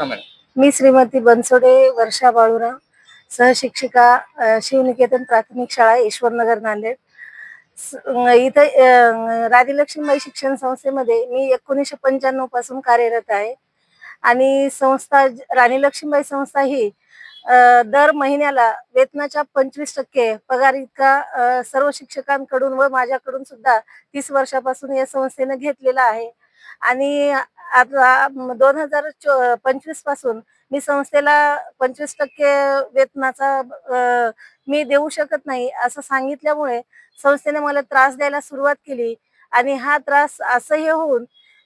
मी श्रीमती बनसोडे वर्षा बाळूराव सहशिक्षिका शिवनिकेतन प्राथमिक शाळा ईश्वरनगर नांदेड. इथं राधीलक्ष्मीबाई लक्ष्मीबाई शिक्षण संस्थेमध्ये मी एकोणीसशे पंच्याण्णवपासून कार्यरत आहे. आणि संस्था राणी लक्ष्मीबाई संस्था ही दर महिन्याला वेतनाच्या पंचवीस टक्के पगार इतका सर्व शिक्षकांकडून व माझ्याकडून सुद्धा तीस वर्षापासून या संस्थेनं घेतलेला आहे. आणि आता दोन हजार पंचवीसपासून मी संस्थेला पंचवीस टक्के वेतनाचा मी देऊ शकत नाही असं सांगितल्यामुळे संस्थेने मला त्रास द्यायला सुरुवात केली. आणि हा त्रास असह्य होऊन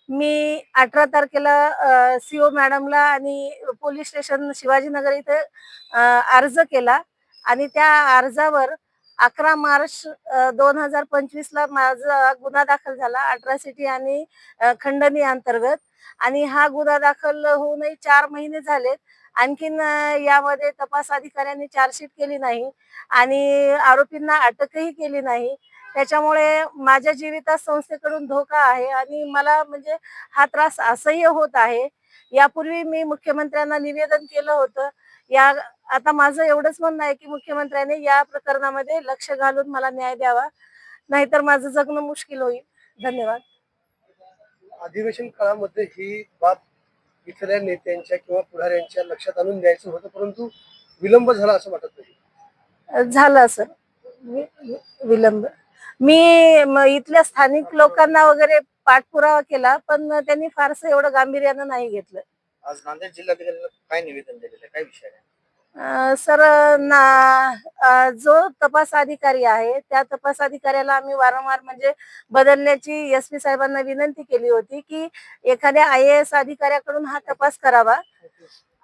मी अठरा तारखेला सीओ मॅडमला आणि पोलीस स्टेशन शिवाजीनगर इथे अर्ज केला. आणि त्या अर्जावर अकरा मार्च दोन हजार पंचवीस ला माझा गुन्हा दाखल झाला अट्रॉसिटी आणि खंडणी अंतर्गत. आणि हा गुन्हा दाखल होऊनही चार महिने झालेत. आणखीन यामध्ये तपास अधिकाऱ्यांनी चार्जशीट केली नाही आणि आरोपींना अटकही केली नाही. त्याच्यामुळे माझ्या जीवितात संस्थेकडून धोका आहे आणि मला म्हणजे हा त्रास असह्य होत आहे. यापूर्वी मी मुख्यमंत्र्यांना निवेदन केलं होतं. या आता माझं एवढंच म्हणणं आहे की मुख्यमंत्र्यांनी या प्रकरणामध्ये लक्ष घालून मला न्याय द्यावा. नाहीतर माझं जगणं मुश्किल होईल. धन्यवाद. अधिवेशन काळामध्ये ही बाब इथल्या नेत्यांच्या किंवा पुढाऱ्यांच्या लक्षात आणून द्यायचं होतं परंतु विलंब झाला असं वाटत नाही. झालं सर विलंब. मी इथल्या स्थानिक लोकांना वगैरे पाठपुरावा केला पण त्यांनी फारसं एवढं गांभीर्यानं नाही घेतलं. आज नांदेड जिल्हाधिकाऱ्यांना काय निवेदन दिलेलं काय विषय आहे? सर ना जो तपास अधिकारी आहे त्या तपास अधिकाऱ्याला आम्ही वारंवार म्हणजे बदलण्याची एस पी साहेबांना विनंती केली होती की एखाद्या आय एस अधिकाऱ्याकडून हा तपास करावा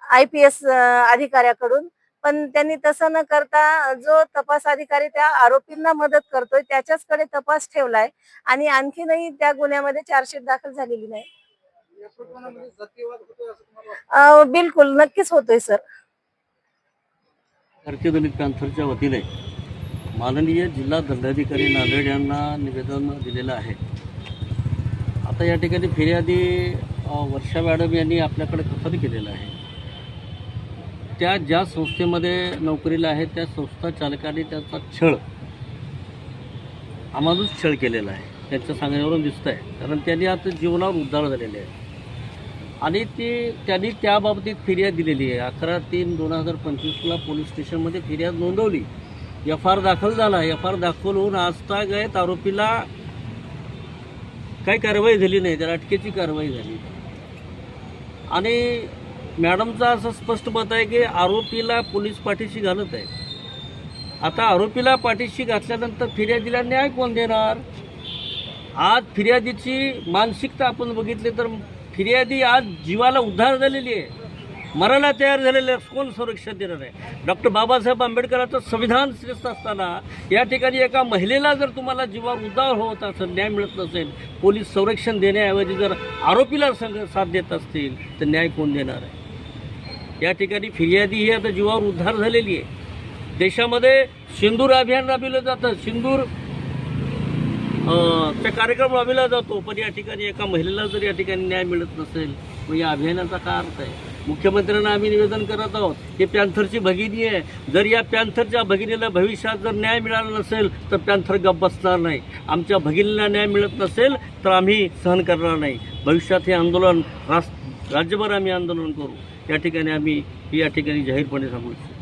आय पी एस अधिकाऱ्याकडून. पण त्यांनी तसं न करता जो तपास अधिकारी त्या आरोपींना मदत करतोय त्याच्याचकडे तपास ठेवलाय आणि आणखीनही त्या गुन्ह्यामध्ये चार्जशीट दाखल झालेली नाही. बिलकुल नक्कीच होतोय सर. भारतीय दलित पॅन्थरच्या वतीने माननीय जिल्हा दंडाधिकारी नांदेड यांना निवेदन दिलेलं आहे. आता या ठिकाणी फिर्यादी वर्षा मॅडम यांनी आपल्याकडे कथन केलेलं आहे. त्या ज्या संस्थेमध्ये नोकरीला आहे त्या संस्था चालकाने त्याचा छळ आम्हालाच छळ केलेला आहे. त्यांच्या सांगण्यावरून दिसत आहे कारण त्यांनी आता जीवनावर उद्धार झालेले आहे आणि ते त्यांनी त्याबाबतीत फिर्याद दिलेली आहे. अकरा तीन दोन हजार पंचवीसला पोलीस स्टेशनमध्ये फिर्याद नोंदवली. एफ आर दाखल झाला. एफ आर दाखल होऊन आजतागत आरोपीला काही कारवाई झाली नाही. त्याला अटकेची कारवाई झाली. आणि मॅडमचं असं स्पष्ट मत आहे की आरोपीला पोलीस पाठीशी घालत आहे. आता आरोपीला पाठीशी घातल्यानंतर फिर्यादीला न्याय कोण देणार? आज फिर्यादीची मानसिकता आपण बघितली तर फिर्यादी आज जीवाला उद्धार झालेली आहे. मरायला तयार झालेले आहे. कोण संरक्षण देणार आहे? डॉक्टर बाबासाहेब आंबेडकरांचं संविधान श्रेष्ठ असताना या ठिकाणी एका महिलेला जर तुम्हाला जीवावर उद्धार होत असेल न्याय मिळत नसेल पोलीस संरक्षण देण्याऐवजी जर आरोपीला संग साथ देत असतील तर न्याय कोण देणार आहे? या ठिकाणी फिर्यादी ही आता जीवावर उद्धार झालेली आहे. देशामध्ये सिंदूर अभियान राबविलं जातं. सिंदूर ते कार्यक्रम राबविला जातो पण या ठिकाणी एका महिलेला जर या ठिकाणी न्याय मिळत नसेल मग या अभियानाचा काय अर्थ आहे? मुख्यमंत्र्यांना आम्ही निवेदन करत आहोत हे पॅन्थरची भगिनी आहे. जर या पॅन्थरच्या भगिनीला भविष्यात जर न्याय मिळाला नसेल तर पॅन्थर गप्प बसणार नाही. आमच्या भगिनीला न्याय मिळत नसेल तर आम्ही सहन करणार नाही. भविष्यात हे आंदोलन रास राज्यभर आम्ही आंदोलन करू. या ठिकाणी आम्ही या ठिकाणी जाहीरपणे सांगू इच्छितो.